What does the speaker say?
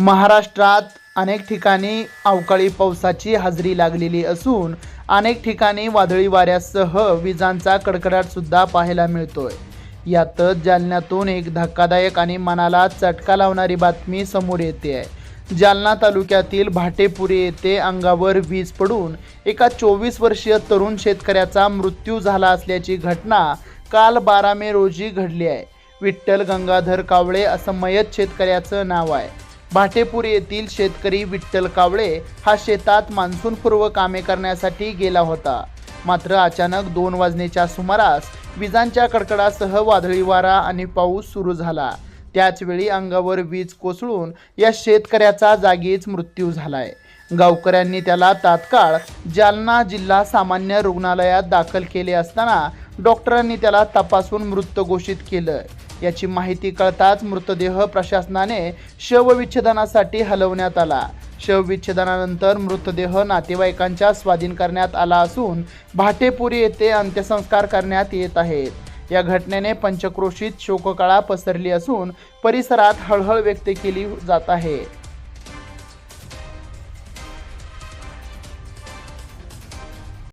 महाराष्ट्रात अनेक ठिकाणी अवकाळी पावसाची हजेरी लागलेली असून अनेक ठिकाणी वादळी वाऱ्यासह विजांचा कडकडाटसुद्धा पाहायला मिळतोय. यातच जालन्यातून एक धक्कादायक आणि मनाला चटका लावणारी बातमी समोर येते. आहे जालना तालुक्यातील भाटेपुरी येथे अंगावर वीज पडून एका चोवीस वर्षीय तरुण शेतकऱ्याचा मृत्यू झाला असल्याची घटना काल बारा मे रोजी घडली आहे. विठ्ठल गंगाधर कावळे असं मयत शेतकऱ्याचं नाव आहे. भाटेपूर येथील शेतकरी विठ्ठल कावळे हा शेतात मान्सूनपूर्व कामे करण्यासाठी गेला होता. मात्र अचानक दोन वाजण्याच्या सुमारास विजांच्या कडकडासह वादळी वारा आणि पाऊस सुरू झाला. त्याचवेळी अंगावर वीज कोसळून या शेतकऱ्याचा जागीच मृत्यू झालाय. गावकऱ्यांनी त्याला तात्काळ जालना जिल्हा सामान्य रुग्णालयात दाखल केले असताना डॉक्टरांनी त्याला तपासून मृत घोषित केलं. याची माहिती कळताच मृतदेह प्रशासनाने शवविच्छेदनासाठी हलवण्यात आला. शवविच्छेदनानंतर मृतदेह नातेवाईकांच्या स्वाधीन करण्यात आला असून भाटेपुरी येथे अंत्यसंस्कार करण्यात येत आहेत. या घटनेने पंचक्रोशीत शोककळा पसरली असून परिसरात हळहळ व्यक्त केली जात आहे.